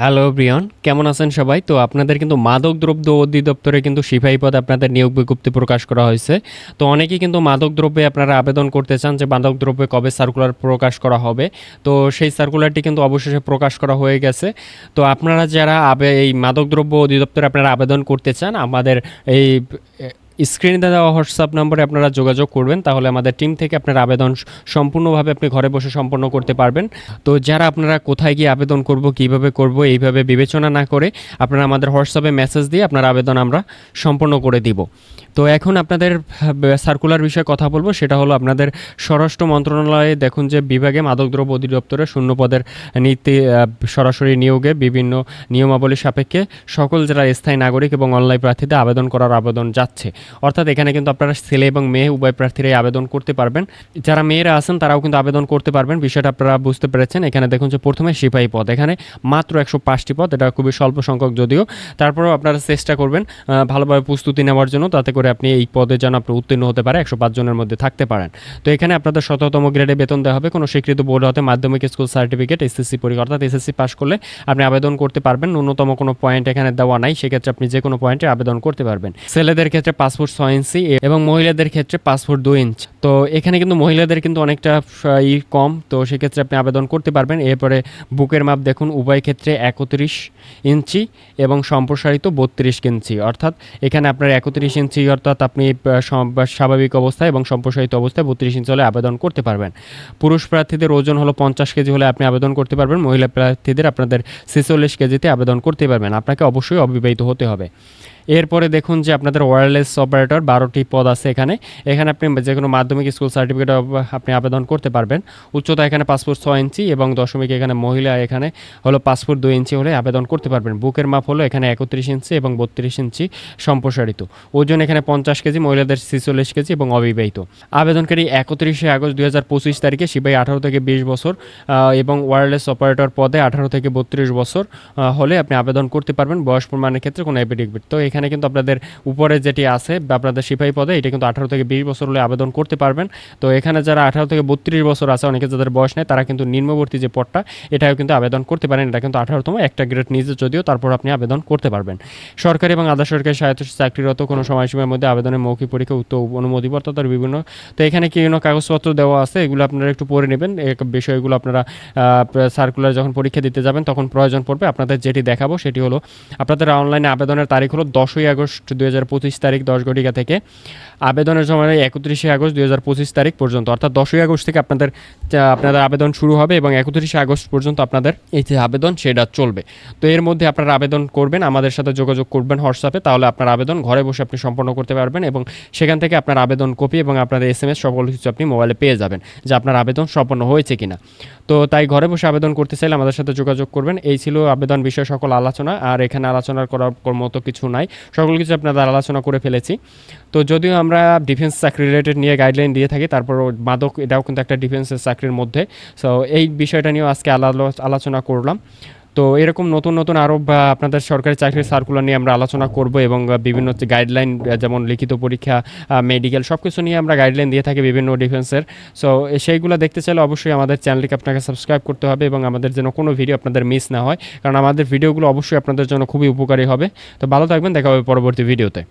Hello Brian কেমন আছেন সবাই? তো আপনাদের কিন্তু মাদক দ্রব্য অধিদপ্তরে কিন্তু সিপাহী পদে আপনাদের নিয়োগ বিজ্ঞপ্তি প্রকাশ করা হয়েছে। তো অনেকেই কিন্তু মাদক দ্রব্যে আপনারা আবেদন করতে চান যে মাদক দ্রব্যে কবে সার্কুলার প্রকাশ করা হবে। তো সেই সার্কুলারটি কিন্তু অবশেষে প্রকাশ করা হয়ে গেছে। তো আপনারা যারা আবে, এই মাদক দ্রব্য অধিদপ্তরে আপনারা আবেদন করতে চান, আমাদের এই স্ক্রিনে দেওয়া হোয়াটসঅ্যাপ নম্বরে আপনারা যোগাযোগ করবেন, তাহলে আমাদের টিম থেকে আপনার আবেদন সম্পূর্ণভাবে আপনি ঘরে বসে সম্পন্ন করতে পারবেন। তো যারা আপনারা কোথায় গিয়ে আবেদন করব, কীভাবে করব, এইভাবে বিবেচনা না করে আপনারা আমাদের হোয়াটসঅ্যাপে মেসেজ দিয়ে আপনার আবেদন আমরা সম্পন্ন করে দিব। তো এখন আপনাদের সার্কুলার বিষয়ে কথা বলব, সেটা হলো আপনাদের স্বরাষ্ট্র মন্ত্রণালয়ে দেখুন যে বিভাগে মাদকদ্রব্য অধিদপ্তরে শূন্য পদের নীতি সরাসরি নিয়োগে বিভিন্ন নিয়মাবলী সাপেক্ষে সকল যারা স্থায়ী নাগরিক এবং অনলাইন প্রার্থীদের আবেদন করার আবেদন যাচ্ছে। অর্থাৎ এখানে কিন্তু আপনারা ছেলে এবং মেয়ে উভয় প্রার্থীরাই আবেদন করতে পারবেন। যারা মেয়েরা আছেন, তারাও কিন্তু আবেদন করতে পারবেন। বিষয়টা আপনারা বুঝতে পেরেছেন। এখানে দেখুন যে প্রথমে সিপাহী পদ। এখানে মাত্র একশো পাঁচটি পদ। এটা খুবই স্বল্প সংখ্যক যদিও। তারপরেও আপনারা চেষ্টা করবেন ভালোভাবে প্রস্তুতি নেওয়ার জন্য, তাতে করে আপনি এই পদে যেন আপনি উত্তীর্ণ হতে পারে, একশো পাঁচ জনের মধ্যে থাকতে পারেন। তো এখানে আপনাদের শততম গ্রেডে বেতন দেওয়া হবে। কোনো স্বীকৃত বোর্ড হতে মাধ্যমিক স্কুল সার্টিফিকেট, এসএসসি পরীক্ষা, অর্থাৎ এসএসসি পাস করলে আপনি আবেদন করতে পারবেন। ন্যূনতম কোনো পয়েন্ট এখানে দেওয়া নাই। সেক্ষেত্রে আপনি যে কোনো পয়েন্টে আবেদন করতে পারবেন। ছেলেদের ক্ষেত্রে পাসপোর্ট ছয় ইঞ্চি এবং মহিলাদের ক্ষেত্রে পাসপোর্ট দুই ইঞ্চ। তো এখানে কিন্তু মহিলাদের কিন্তু অনেকটা ই কম। তো সেক্ষেত্রে আপনি আবেদন করতে পারবেন। এরপরে বুকের মাপ দেখুন, উভয় ক্ষেত্রে একত্রিশ ইঞ্চি এবং সম্প্রসারিত বত্রিশ ইঞ্চি। অর্থাৎ এখানে আপনার একত্রিশ ইঞ্চি অর্থাৎ আপনি স্বাভাবিক অবস্থায় এবং সম্প্রসারিত অবস্থায় বত্রিশ ইঞ্চি হলে আবেদন করতে পারবেন। পুরুষ প্রার্থীদের ওজন হলো পঞ্চাশ কেজি হলে আপনি আবেদন করতে পারবেন। মহিলা প্রার্থীদের আপনাদের ছেচল্লিশ কেজিতে আবেদন করতে পারবেন। আপনাকে অবশ্যই অবিবাহিত হতে হবে। এরপরে দেখুন যে আপনাদের ওয়্যারলেস অপারেটর বারোটি পদ আছে এখানে। এখানে আপনি যে কোনো মাধ্যমিক স্কুল সার্টিফিকেট আপনি আবেদন করতে পারবেন। উচ্চতা এখানে পাসপোর্ট ছয় ইঞ্চি এবং দশমিক এখানে মহিলা এখানে হলো পাসপোর্ট দুই ইঞ্চি হলে আবেদন করতে পারবেন। বুকের মাপ হলো এখানে একত্রিশ ইঞ্চি এবং বত্রিশ ইঞ্চি সম্প্রসারিত। ওজন এখানে পঞ্চাশ কেজি, মহিলাদের ছিচল্লিশ কেজি এবং অবিবাহিত। আবেদনকারী একত্রিশে আগস্ট দুই পঁচিশ তারিখে সিপাহী আঠারো থেকে বিশ বছর এবং ওয়্যারলেস অপারেটর পদে আঠারো থেকে বত্রিশ বছর হলে আপনি আবেদন করতে পারবেন। বয়স প্রমাণের ক্ষেত্রে কোনো এফিডেভিট তো এখানে কিন্তু আপনাদের উপরে যেটি আছে আপনাদের সিপাহী পদে, এটা কিন্তু আঠারো থেকে বিশ বছর হলে আবেদন করতে পারবেন। তো এখানে যারা আঠারো থেকে বত্রিশ বছর আছে, অনেকে যাদের বয়স নেই, তারা কিন্তু নিম্নবর্তী যে পদটা, এটাও কিন্তু আবেদন করতে পারেন। এটা কিন্তু আঠারোতম একটা গ্রেড নিজে যদিও তারপর আপনি আবেদন করতে পারবেন। সরকারি এবং আধা সরকারি সহায়তা চাকরিরত কোনো সময়সীমার মধ্যে আবেদনের মৌখিক পরীক্ষা উত্তর অনুমতিপত্র তার বিভিন্ন, তো এখানে কি কোনো কাগজপত্র দেওয়া আছে? এগুলো আপনারা একটু পড়ে নেবেন। বিষয়গুলো আপনারা সার্কুলার যখন পরীক্ষা দিতে যাবেন, তখন প্রয়োজন পড়বে। আপনাদের যেটি দেখাবো সেটি হলো, আপনাদের অনলাইনে আবেদনের তারিখ হলো দশই আগস্ট দুই হাজার পঁচিশ তারিখ দশ ঘটিকা থেকে। আবেদনের সময় একত্রিশে আগস্ট দুই হাজার পঁচিশ তারিখ পর্যন্ত। অর্থাৎ দশই আগস্ট থেকে আপনাদের আপনাদের আবেদন শুরু হবে এবং একত্রিশে আগস্ট পর্যন্ত আপনাদের এই যে আবেদন, সেটা চলবে। তো এর মধ্যে আপনারা আবেদন করবেন, আমাদের সাথে যোগাযোগ করবেন হোয়াটসঅ্যাপে। তাহলে আপনার আবেদন ঘরে বসে আপনি সম্পন্ন করতে পারবেন এবং সেখান থেকে আপনার আবেদন কপি এবং আপনাদের এস এম এস সকল কিছু আপনি মোবাইলে পেয়ে যাবেন যে আপনার আবেদন সম্পন্ন হয়েছে কিনা। তো তাই ঘরে বসে আবেদন করতে চাইলে আমাদের সাথে যোগাযোগ করবেন। এই ছিল আবেদন বিষয়ে সকল আলোচনা। আর এখানে আলোচনা করার মতো কিছু নাই। সকল কিছু আপনাদের আলোচনা করে ফেলেছি। তো যদিও আমরা ডিফেন্স চাকরি রিলেটেড নিয়ে গাইডলাইন দিয়ে থাকি তারপর মাদক এটাও কিন্তু একটা ডিফেন্সের চাকরির মধ্যে। সো এই বিষয়টা নিয়েও আজকে আলোচনা করলাম। তো এরকম নতুন নতুন আরও বা আপনাদের সরকারি চাকরির সার্কুলার নিয়ে আমরা আলোচনা করব এবং বিভিন্ন গাইডলাইন যেমন লিখিত পরীক্ষা মেডিকেল সব কিছু নিয়ে আমরা গাইডলাইন দিয়ে থাকি বিভিন্ন ডিফেন্সের সো সেইগুলো দেখতে চাইলে অবশ্যই আমাদের চ্যানেলকে আপনাকে সাবস্ক্রাইব করতে হবে এবং আমাদের যেন কোনো ভিডিও আপনাদের মিস না হয়। কারণ আমাদের ভিডিওগুলো অবশ্যই আপনাদের জন্য খুবই উপকারী হবে। তো ভালো থাকবেন দেখা হবে পরবর্তী ভিডিওতে